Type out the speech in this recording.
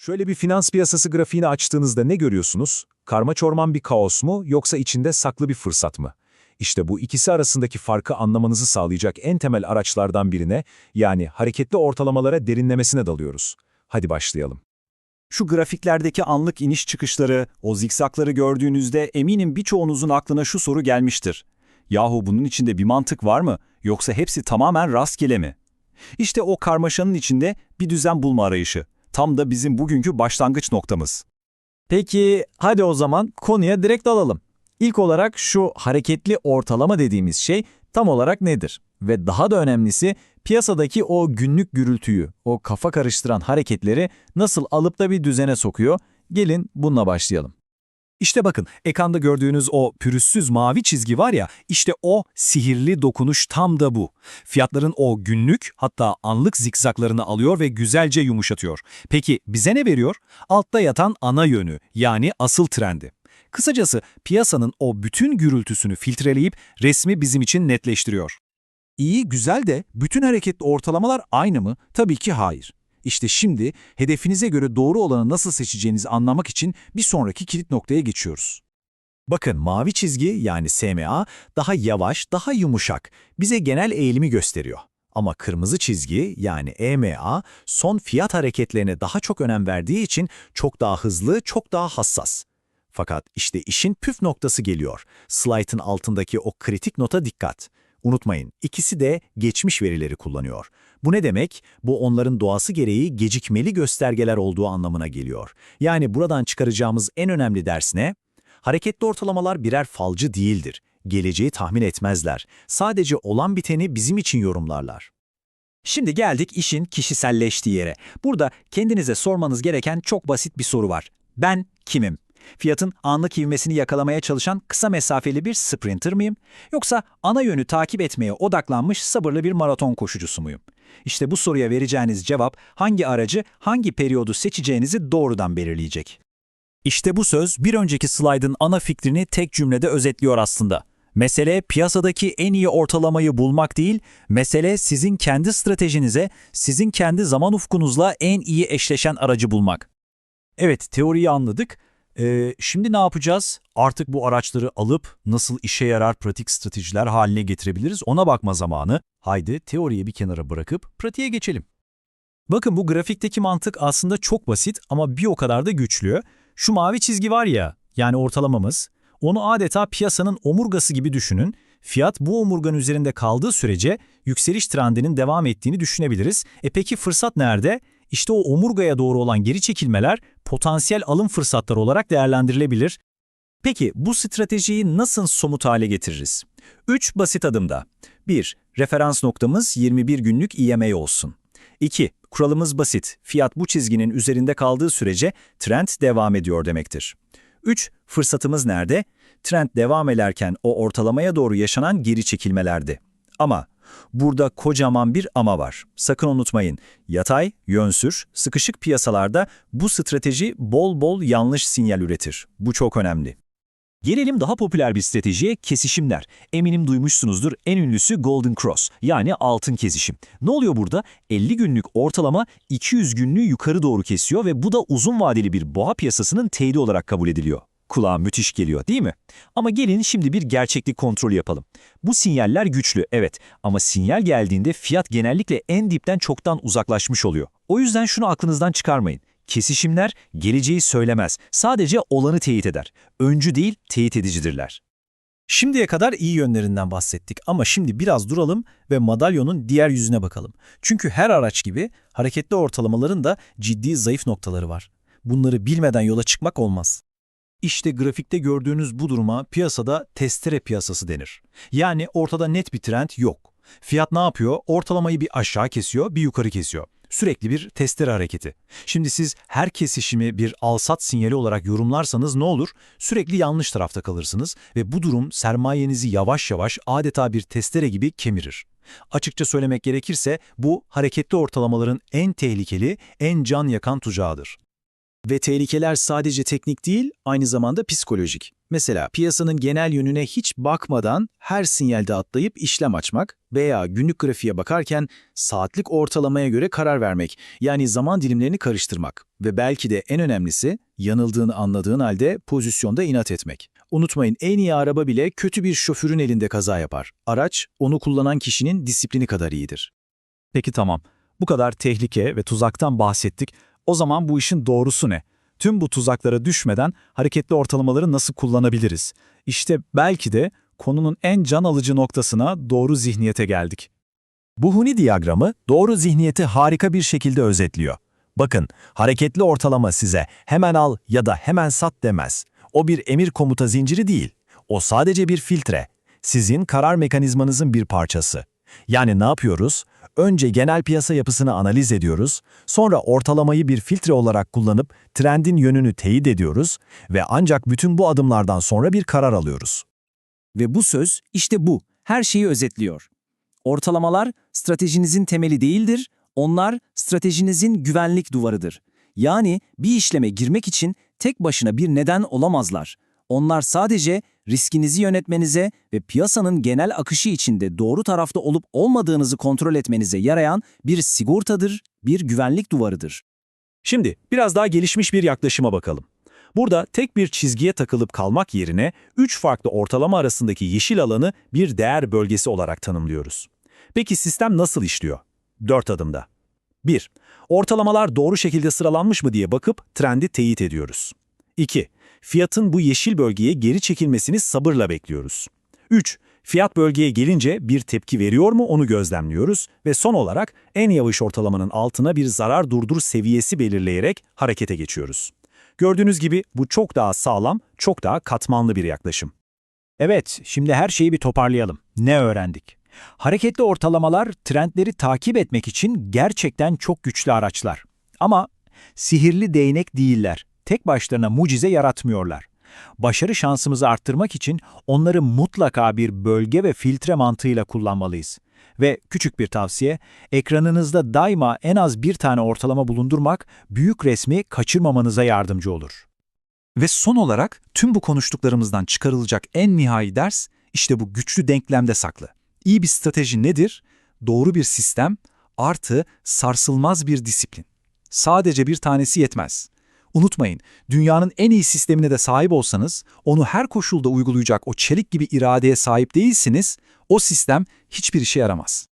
Şöyle bir finans piyasası grafiğini açtığınızda ne görüyorsunuz? Karma çorman bir kaos mu yoksa içinde saklı bir fırsat mı? İşte bu ikisi arasındaki farkı anlamanızı sağlayacak en temel araçlardan birine, yani hareketli ortalamalara derinlemesine dalıyoruz. Hadi başlayalım. Şu grafiklerdeki anlık iniş çıkışları, o zikzakları gördüğünüzde eminim birçoğunuzun aklına şu soru gelmiştir. Yahu bunun içinde bir mantık var mı yoksa hepsi tamamen rastgele mi? İşte o karmaşanın içinde bir düzen bulma arayışı. Tam da bizim bugünkü başlangıç noktamız. Peki hadi o zaman konuya direkt alalım. İlk olarak şu hareketli ortalama dediğimiz şey tam olarak nedir? Ve daha da önemlisi piyasadaki o günlük gürültüyü, o kafa karıştıran hareketleri nasıl alıp da bir düzene sokuyor? Gelin bununla başlayalım. İşte bakın ekranda gördüğünüz o pürüzsüz mavi çizgi var ya işte o sihirli dokunuş tam da bu. Fiyatların o günlük hatta anlık zikzaklarını alıyor ve güzelce yumuşatıyor. Peki bize ne veriyor? Altta yatan ana yönü yani asıl trendi. Kısacası piyasanın o bütün gürültüsünü filtreleyip resmi bizim için netleştiriyor. İyi, güzel de bütün hareketli ortalamalar aynı mı? Tabii ki hayır. İşte şimdi hedefinize göre doğru olanı nasıl seçeceğinizi anlamak için bir sonraki kilit noktaya geçiyoruz. Bakın mavi çizgi yani SMA daha yavaş, daha yumuşak. Bize genel eğilimi gösteriyor. Ama kırmızı çizgi yani EMA son fiyat hareketlerine daha çok önem verdiği için çok daha hızlı, çok daha hassas. Fakat işte işin püf noktası geliyor. Slide'ın altındaki o kritik nota dikkat. Unutmayın, ikisi de geçmiş verileri kullanıyor. Bu ne demek? Bu onların doğası gereği gecikmeli göstergeler olduğu anlamına geliyor. Yani buradan çıkaracağımız en önemli ders ne? Hareketli ortalamalar birer falcı değildir. Geleceği tahmin etmezler. Sadece olan biteni bizim için yorumlarlar. Şimdi geldik işin kişiselleştiği yere. Burada kendinize sormanız gereken çok basit bir soru var. Ben kimim? Fiyatın anlık ivmesini yakalamaya çalışan kısa mesafeli bir sprinter mıyım? Yoksa ana yönü takip etmeye odaklanmış sabırlı bir maraton koşucusu muyum? İşte bu soruya vereceğiniz cevap hangi aracı, hangi periyodu seçeceğinizi doğrudan belirleyecek. İşte bu söz bir önceki slaydın ana fikrini tek cümlede özetliyor aslında. Mesele piyasadaki en iyi ortalamayı bulmak değil, mesele sizin kendi stratejinize, sizin kendi zaman ufkunuzla en iyi eşleşen aracı bulmak. Evet, teoriyi anladık. Ee, şimdi ne yapacağız? Artık bu araçları alıp nasıl işe yarar pratik stratejiler haline getirebiliriz ona bakma zamanı. Haydi teoriyi bir kenara bırakıp pratiğe geçelim. Bakın bu grafikteki mantık aslında çok basit ama bir o kadar da güçlü. Şu mavi çizgi var ya, yani ortalamamız, onu adeta piyasanın omurgası gibi düşünün. Fiyat bu omurganın üzerinde kaldığı sürece yükseliş trendinin devam ettiğini düşünebiliriz. E peki fırsat nerede? İşte o omurgaya doğru olan geri çekilmeler potansiyel alım fırsatları olarak değerlendirilebilir. Peki bu stratejiyi nasıl somut hale getiririz? 3 basit adımda. 1. Referans noktamız 21 günlük EMA olsun. 2. Kuralımız basit. Fiyat bu çizginin üzerinde kaldığı sürece trend devam ediyor demektir. 3. Fırsatımız nerede? Trend devam ederken o ortalamaya doğru yaşanan geri çekilmelerde. Ama burada kocaman bir ama var. Sakın unutmayın. Yatay, yönsür, sıkışık piyasalarda bu strateji bol bol yanlış sinyal üretir. Bu çok önemli. Gelelim daha popüler bir stratejiye kesişimler. Eminim duymuşsunuzdur en ünlüsü Golden Cross yani altın kesişim. Ne oluyor burada? 50 günlük ortalama 200 günlüğü yukarı doğru kesiyor ve bu da uzun vadeli bir boğa piyasasının teyidi olarak kabul ediliyor. Kulağa müthiş geliyor değil mi? Ama gelin şimdi bir gerçeklik kontrolü yapalım. Bu sinyaller güçlü evet ama sinyal geldiğinde fiyat genellikle en dipten çoktan uzaklaşmış oluyor. O yüzden şunu aklınızdan çıkarmayın. Kesişimler geleceği söylemez. Sadece olanı teyit eder. Öncü değil, teyit edicidirler. Şimdiye kadar iyi yönlerinden bahsettik ama şimdi biraz duralım ve madalyonun diğer yüzüne bakalım. Çünkü her araç gibi hareketli ortalamaların da ciddi zayıf noktaları var. Bunları bilmeden yola çıkmak olmaz. İşte grafikte gördüğünüz bu duruma piyasada testere piyasası denir. Yani ortada net bir trend yok. Fiyat ne yapıyor? Ortalamayı bir aşağı kesiyor, bir yukarı kesiyor. Sürekli bir testere hareketi. Şimdi siz her kesişimi bir alsat sinyali olarak yorumlarsanız ne olur? Sürekli yanlış tarafta kalırsınız ve bu durum sermayenizi yavaş yavaş adeta bir testere gibi kemirir. Açıkça söylemek gerekirse bu hareketli ortalamaların en tehlikeli, en can yakan tuzağıdır. Ve tehlikeler sadece teknik değil, aynı zamanda psikolojik. Mesela piyasanın genel yönüne hiç bakmadan her sinyalde atlayıp işlem açmak veya günlük grafiğe bakarken saatlik ortalamaya göre karar vermek, yani zaman dilimlerini karıştırmak ve belki de en önemlisi yanıldığını anladığın halde pozisyonda inat etmek. Unutmayın en iyi araba bile kötü bir şoförün elinde kaza yapar. Araç onu kullanan kişinin disiplini kadar iyidir. Peki tamam. Bu kadar tehlike ve tuzaktan bahsettik. O zaman bu işin doğrusu ne? Tüm bu tuzaklara düşmeden hareketli ortalamaları nasıl kullanabiliriz? İşte belki de konunun en can alıcı noktasına doğru zihniyete geldik. Bu Huni diyagramı doğru zihniyeti harika bir şekilde özetliyor. Bakın, hareketli ortalama size hemen al ya da hemen sat demez. O bir emir komuta zinciri değil. O sadece bir filtre. Sizin karar mekanizmanızın bir parçası. Yani ne yapıyoruz? Önce genel piyasa yapısını analiz ediyoruz, sonra ortalamayı bir filtre olarak kullanıp trendin yönünü teyit ediyoruz ve ancak bütün bu adımlardan sonra bir karar alıyoruz. Ve bu söz işte bu, her şeyi özetliyor. Ortalamalar stratejinizin temeli değildir, onlar stratejinizin güvenlik duvarıdır. Yani bir işleme girmek için tek başına bir neden olamazlar. Onlar sadece riskinizi yönetmenize ve piyasanın genel akışı içinde doğru tarafta olup olmadığınızı kontrol etmenize yarayan bir sigortadır, bir güvenlik duvarıdır. Şimdi biraz daha gelişmiş bir yaklaşıma bakalım. Burada tek bir çizgiye takılıp kalmak yerine üç farklı ortalama arasındaki yeşil alanı bir değer bölgesi olarak tanımlıyoruz. Peki sistem nasıl işliyor? Dört adımda. 1. Ortalamalar doğru şekilde sıralanmış mı diye bakıp trendi teyit ediyoruz. 2. Fiyatın bu yeşil bölgeye geri çekilmesini sabırla bekliyoruz. 3. Fiyat bölgeye gelince bir tepki veriyor mu onu gözlemliyoruz ve son olarak en yavaş ortalamanın altına bir zarar durdur seviyesi belirleyerek harekete geçiyoruz. Gördüğünüz gibi bu çok daha sağlam, çok daha katmanlı bir yaklaşım. Evet, şimdi her şeyi bir toparlayalım. Ne öğrendik? Hareketli ortalamalar trendleri takip etmek için gerçekten çok güçlü araçlar. Ama sihirli değnek değiller. Tek başlarına mucize yaratmıyorlar. Başarı şansımızı arttırmak için onları mutlaka bir bölge ve filtre mantığıyla kullanmalıyız. Ve küçük bir tavsiye, ekranınızda daima en az bir tane ortalama bulundurmak büyük resmi kaçırmamanıza yardımcı olur. Ve son olarak tüm bu konuştuklarımızdan çıkarılacak en nihai ders işte bu güçlü denklemde saklı. İyi bir strateji nedir? Doğru bir sistem artı sarsılmaz bir disiplin. Sadece bir tanesi yetmez. Unutmayın, dünyanın en iyi sistemine de sahip olsanız, onu her koşulda uygulayacak o çelik gibi iradeye sahip değilsiniz, o sistem hiçbir işe yaramaz.